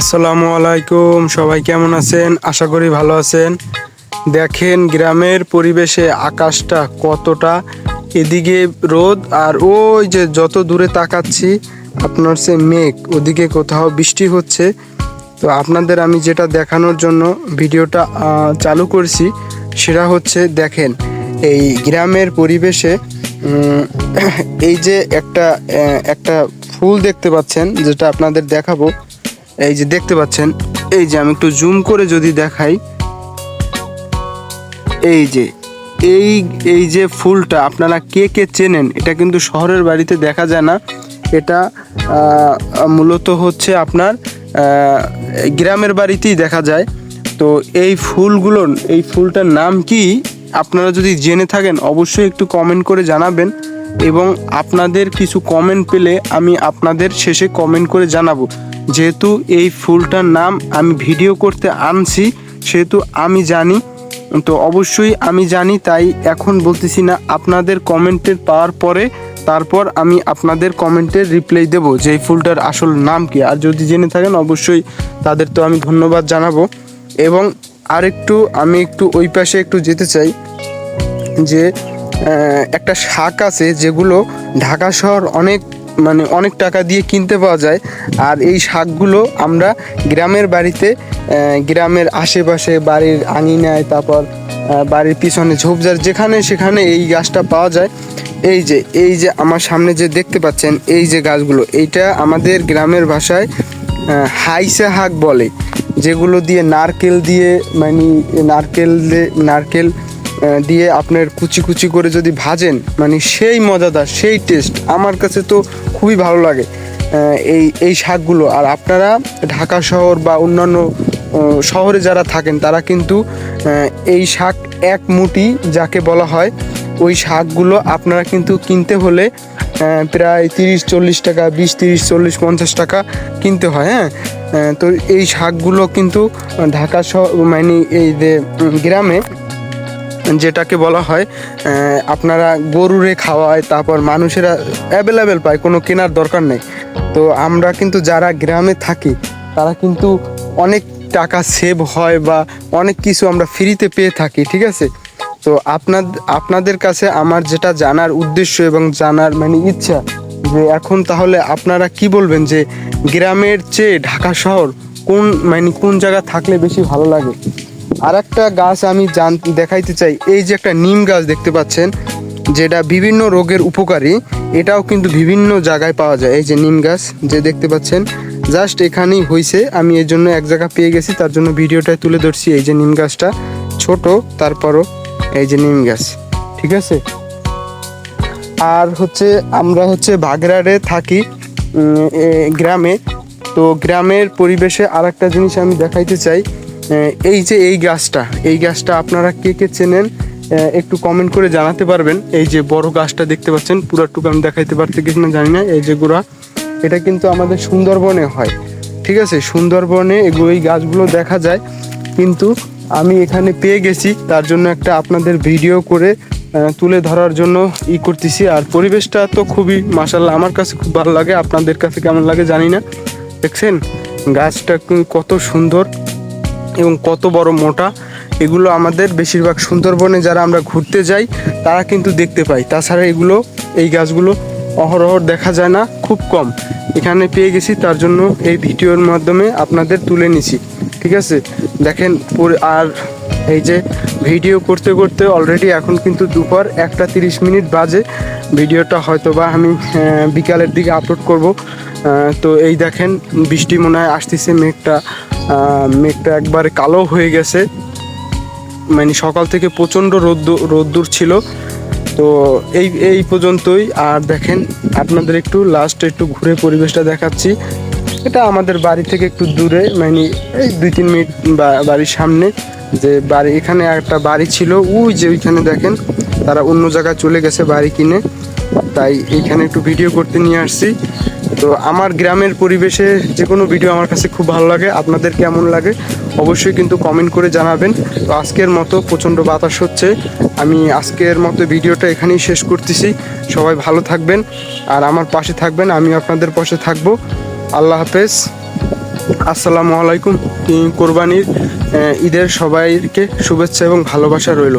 আসসালামু আলাইকুম, সবাই কেমন আছেন? আশা করি ভালো আছেন। দেখেন গ্রামের পরিবেশে আকাশটা কতটা এদিকে রোদ আর ওই যে যত দূরে তাকাচ্ছি, আপনার সে মেঘ, ওদিকে কোথাও বৃষ্টি হচ্ছে। তো আপনাদের আমি যেটা দেখানোর জন্য ভিডিওটা চালু করছি, সেটা হচ্ছে দেখেন, এই গ্রামের পরিবেশে এই যে একটা একটা ফুল দেখতে পাচ্ছেন, যেটা আপনাদের দেখাবো। এই যে দেখতে পাচ্ছেন, এই যে আমি একটু জুম করে যদি দেখাই, এই যে, এই এই যে ফুলটা আপনারা কে কে চেনেন, এটা কিন্তু শহরের বাড়িতে দেখা যায় না। এটা মূলত হচ্ছে আপনার গ্রামের বাড়িতেই দেখা যায়। তো এই ফুলগুলোর এই ফুলটার নাম কি? আপনারা যদি জেনে থাকেন, অবশ্যই একটু কমেন্ট করে জানাবেন। এবং আপনাদের কিছু কমেন্ট পেলে আমি আপনাদের শেষে কমেন্ট করে জানাব। যেহেতু এই ফুলটার নাম আমি ভিডিও করতে আনছি, সেহেতু আমি জানি। তো অবশ্যই আমি জানি, তাই এখন বলতেছি না, আপনাদের কমেন্টের পাওয়ার পরে তারপর আমি আপনাদের কমেন্টের রিপ্লাই দেব যে ফুলটার আসল নাম কি। আর যদি জেনে থাকেন, অবশ্যই তাদের তো আমি ধন্যবাদ জানাব। এবং আরেকটু, আমি একটু ওই পাশে একটু যেতে চাই যে একটা শাক আছে যেগুলো ঢাকা শহর অনেক মানে অনেক টাকা দিয়ে কিনতে পাওয়া যায়। আর এই শাকগুলো আমরা গ্রামের বাড়িতে গ্রামের আশেপাশে বাড়ির আঙিনায়, তারপর বাড়ির পিছনে ঝোপঝাড় যেখানে সেখানে এই গাছটা পাওয়া যায়। এই যে এই যে আমার সামনে যে দেখতে পাচ্ছেন, এই যে গাছগুলো, এইটা আমাদের গ্রামের ভাষায় হাইসা শাক বলে। যেগুলো দিয়ে নারকেল দিয়ে মানে নারকেল নারকেল দিয়ে আপনার কুচি কুচি করে যদি ভাজেন মানে সেই মজাদার, সেই টেস্ট আমার কাছে তো খুবই ভালো লাগে এই এই শাকগুলো। আর আপনারা ঢাকা শহর বা অন্যান্য শহরে যারা থাকেন, তারা কিন্তু এই শাক এক মুঠি যাকে বলা হয়, ওই শাকগুলো আপনারা কিন্তু কিনতে হলে প্রায় তিরিশ, চল্লিশ টাকা, বিশ, তিরিশ, চল্লিশ, পঞ্চাশ টাকা কিনতে হয় হ্যাঁ? তো এই শাকগুলো কিন্তু ঢাকা শহর মানে এই যে গ্রামে যেটাকে বলা হয় আপনারা গরুরে খাওয়ায়, তারপর মানুষেরা অ্যাভেলেবেল পায়, কোনো কেনার দরকার নেই। তো আমরা কিন্তু যারা গ্রামে থাকি, তারা কিন্তু অনেক টাকা সেভ হয় বা অনেক কিছু আমরা ফ্রিতে পেয়ে থাকি, ঠিক আছে? তো আপনার আপনাদের কাছে আমার যেটা জানার উদ্দেশ্য এবং জানার মানে ইচ্ছা, যে এখন তাহলে আপনারা কি বলবেন যে, গ্রামের চেয়ে ঢাকা শহর কোন মানে কোন জায়গা থাকলে বেশি ভালো লাগে? আর একটা গাছ আমি জান দেখাইতে চাই, এই যে একটা নিম গাছ দেখতে পাচ্ছেন, যেটা বিভিন্ন রোগের উপকারী, এটাও কিন্তু বিভিন্ন জায়গায় পাওয়া যায়। এই যে নিম গাছ যে দেখতে পাচ্ছেন, জাস্ট এখানেই হয়েছে আমি এই জন্য এক জায়গা পেয়ে গেছি, তার জন্য ভিডিওটায় তুলে ধরছি। এই যে নিম গাছটা ছোট, তারপরও এই যে নিম গাছ, ঠিক আছে? আর হচ্ছে, আমরা হচ্ছে বাগেরহাটে থাকি গ্রামে। তো গ্রামের পরিবেশে আর একটা জিনিস আমি দেখাইতে চাই এই যে এই গাছটা এই গাছটা আপনারা কে কে চেনেন একটু কমেন্ট করে জানাতে পারবেন। এই যে বড় গাছটা দেখতে পাচ্ছেন, পুরাটুকু আমি দেখাইতে পারতে কি না জানি না, এই যে গোড়া, এটা কিন্তু আমাদের সুন্দরবনে হয়। ঠিক আছে? সুন্দরবনে এগুলো, এই গাছগুলো দেখা যায়। কিন্তু আমি এখানে পেয়ে গেছি, তার জন্য একটা আপনাদের ভিডিও করে তুলে ধরার জন্য ই করতেছি। আর পরিবেশটা তো খুবই মাসাল্লাহ আমার কাছে খুব ভালো লাগে। আপনাদের কাছে কেমন লাগে জানি না। দেখছেন? গাছটা কত সুন্দর। এবং কত বড় মোটা, এগুলো আমাদের বেশিরভাগ সুন্দরবনে যারা আমরা ঘুরতে যাই, তারা কিন্তু দেখতে পাই তাছাড়া এগুলো, এই গাছগুলো অহরহ দেখা যায় না, খুব কম। এখানে পেয়ে গেছি, তার জন্য এই ভিডিওর মাধ্যমে আপনাদের তুলে নিছি। ঠিক আছে? দেখেন আর এই যে ভিডিও করতে করতে অলরেডি এখন কিন্তু দুপুর একটা তিরিশ মিনিট বাজে। ভিডিওটা হয়তো বা আমি বিকালের দিকে আপলোড করব। তো এই দেখেন, বৃষ্টি মনে হয় আসতেছে, মেঘটা মেঘটা একবারে কালো হয়ে গেছে। মানে সকাল থেকে প্রচণ্ড রোদ্দুর রোদ্দুর ছিল। তো এই এই পর্যন্তই। আর দেখেন, আপনাদের একটু লাস্ট একটু ঘুরে পরিবেশটা দেখাচ্ছি। এটা আমাদের বাড়ি থেকে একটু দূরে মানে এই দুই তিন মিনিট বাড়ির সামনে। যে বাড়ি, এখানে একটা বাড়ি ছিল। ওই যে ওইখানে দেখেন, তারা অন্য জায়গায় চলে গেছে বাড়ি কিনে। তাই এইখানে একটু ভিডিও করতে নিয়ে আসছি। তো আমার গ্রামের পরিবেশে যে কোনো ভিডিও আমার কাছে খুব ভালো লাগে। আপনাদের কেমন লাগে অবশ্যই কিন্তু কমেন্ট করে জানাবেন। তো আজকের মতো প্রচণ্ড বাতাস হচ্ছে। আমি আজকের মতো ভিডিওটা এখানেই শেষ করতেছি। সবাই ভালো থাকবেন। আর আমার পাশে থাকবেন আমি আপনাদের পাশে থাকব। আল্লাহ হাফেজ। আসসালামু আলাইকুম। কোরবানির ঈদের সবাইকে শুভেচ্ছা এবং ভালোবাসা রইল।